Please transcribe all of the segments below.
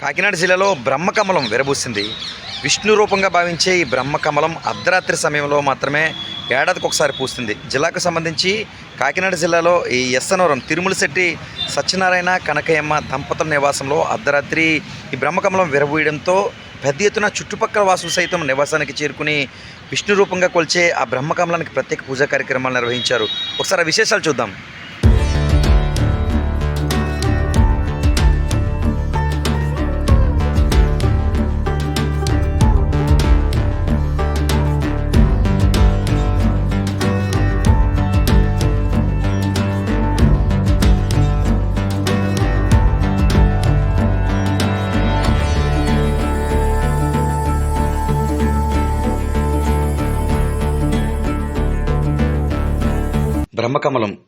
కాకినాడ జిల్లాలో బ్రహ్మకమలం విరబూసింది. విష్ణు రూపంగా భావించే ఈ బ్రహ్మకమలం అర్ధరాత్రి సమయంలో మాత్రమే ఏడాదికి ఒకసారి పూస్తుంది. జిల్లాకు సంబంధించి కాకినాడ జిల్లాలో ఈ ఎస్సనవరం తిరుమలశెట్టి సత్యనారాయణ కనకయ్యమ్మ దంపతుల నివాసంలో అర్ధరాత్రి ఈ బ్రహ్మకమలం విరబూయడంతో పెద్ద ఎత్తున చుట్టుపక్కల వాసులు సైతం నివాసానికి చేరుకుని విష్ణు రూపంగా కొలిచే ఆ బ్రహ్మకమలానికి ప్రత్యేక పూజా కార్యక్రమాలు నిర్వహించారు. ఒకసారి విశేషాలు చూద్దాం. బ్రహ్మకమలం.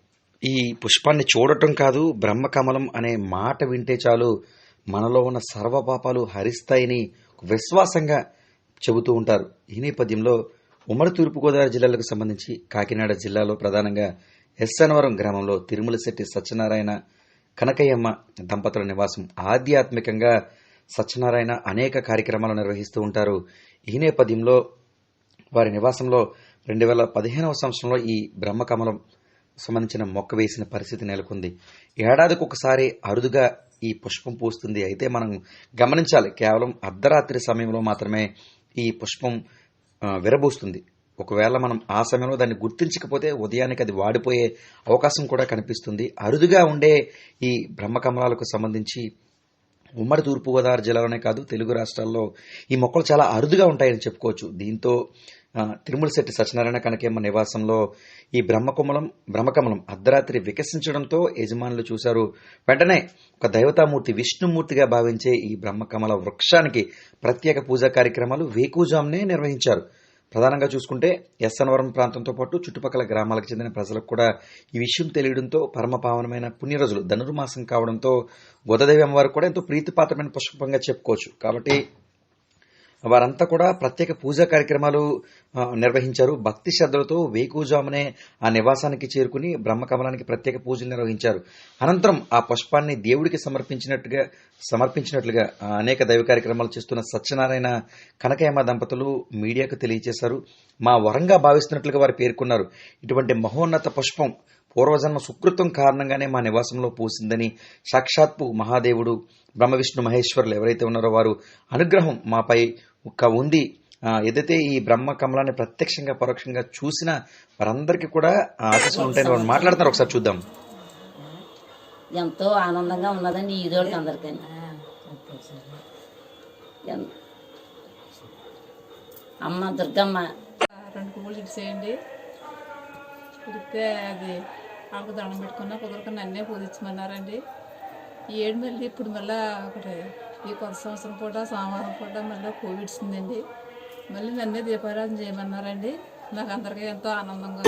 ఈ పుష్పాన్ని చూడటం కాదు బ్రహ్మకమలం అనే మాట వింటే చాలు మనలో ఉన్న సర్వపాపాలు హరిస్తాయని విశ్వాసంగా చెబుతూ ఉంటారు. ఈ నేపథ్యంలో ఉమ్మడి తూర్పుగోదావరి జిల్లాలకు సంబంధించి కాకినాడ జిల్లాలో ప్రధానంగా ఎస్సనవరం గ్రామంలో తిరుమలశెట్టి సత్యనారాయణ కనకయ్యమ్మ దంపతుల నివాసం. ఆధ్యాత్మికంగా సత్యనారాయణ అనేక కార్యక్రమాలు నిర్వహిస్తూ ఉంటారు. ఈ నేపథ్యంలో వారి నివాసంలో రెండు వేల పదిహేనవ సంవత్సరంలో ఈ బ్రహ్మకమలం సంబంధించిన మొక్క వేసిన పరిస్థితి నెలకొంది. ఏడాదికి ఒకసారి అరుదుగా ఈ పుష్పం పూస్తుంది. అయితే మనం గమనించాలి కేవలం అర్ధరాత్రి సమయంలో మాత్రమే ఈ పుష్పం విరబూస్తుంది. ఒకవేళ మనం ఆ సమయంలో దాన్ని గుర్తించకపోతే ఉదయానికి అది వాడిపోయే అవకాశం కూడా కనిపిస్తుంది. అరుదుగా ఉండే ఈ బ్రహ్మకమలాలకు సంబంధించి ఉమ్మడి తూర్పుగోదావరి జిల్లాలోనే కాదు తెలుగు రాష్ట్రాల్లో ఈ మొక్కలు చాలా అరుదుగా ఉంటాయని చెప్పుకోవచ్చు. దీంతో తిరుమల శెట్టి సత్యనారాయణ కనకేమ్మ నివాసంలో ఈ బ్రహ్మకమలం బ్రహ్మకమలం అర్ధరాత్రి వికసించడంతో యజమానులు చూశారు. వెంటనే ఒక దైవతామూర్తి విష్ణుమూర్తిగా భావించే ఈ బ్రహ్మకమల వృక్షానికి ప్రత్యేక పూజా కార్యక్రమాలు వేకూజాంనే నిర్వహించారు. ప్రధానంగా చూసుకుంటే ఎస్ఎన్వరం ప్రాంతంతో పాటు చుట్టుపక్కల గ్రామాలకు చెందిన ప్రజలకు కూడా ఈ విషయం తెలియడంతో పరమపావనమైన పుణ్యరోజులు ధనుర్మాసం కావడంతో బుధదేవి అమ్మవారు కూడా ఎంతో ప్రీతిపాత్రమైన పుష్పంగా చెప్పుకోవచ్చు. కాబట్టి వారంతా కూడా ప్రత్యేక పూజా కార్యక్రమాలు నిర్వహించారు. భక్తి శ్రద్ధలతో వేకుజామునే ఆ నివాసానికి చేరుకుని బ్రహ్మకమలానికి ప్రత్యేక పూజలు నిర్వహించారు. అనంతరం ఆ పుష్పాన్ని దేవుడికి సమర్పించినట్టుగా సమర్పించినట్లుగా అనేక దైవ కార్యక్రమాలు చేస్తున్న సత్యనారాయణ కనకయమ్మ దంపతులు మీడియాకు తెలియజేశారు. మా వరంగా భావిస్తున్నట్లుగా వారు పేర్కొన్నారు. ఇటువంటి మహోన్నత పుష్పం పూర్వజన్మ సుకృతం కారణంగానే మా నివాసంలో పూసిందని సాక్షాత్తు మహాదేవుడు బ్రహ్మ విష్ణు మహేశ్వరులు ఎవరైతే ఉన్నారో వారు అనుగ్రహం మాపై ఒక ఉంది ఆ, ఏదైతే ఈ బ్రహ్మ కమలాన్ని ప్రత్యక్షంగా పరోక్షంగా చూసిన వారందరికీ కూడా ఆశీస్సులు ఉంటాయని వారు మాట్లాడుతున్నారు. ఒకసారి చూద్దాం. ఎంతో ఆనందంగా ఉన్నదండి ఈ రోజుకి అందరికీ. అమ్మ దుర్గమ్మ. రెండు పువ్వులు ఇచ్చేయండి. కుదిరితే అది ఆకు దండం పెట్టుకున్నా కుదరక నన్నే పూజించమన్నారండి. ఈ ఏడు మళ్ళీ ఇప్పుడు మళ్ళీ ఒకటి ఈ కొత్త సంవత్సరం పూట సోమవారం పూట మళ్ళీ కోవిడ్ వచ్చిందండి మళ్ళీ నన్నే దీపారాధన చేయమన్నారండి. నాకు అందరికీ ఎంతో ఆనందంగా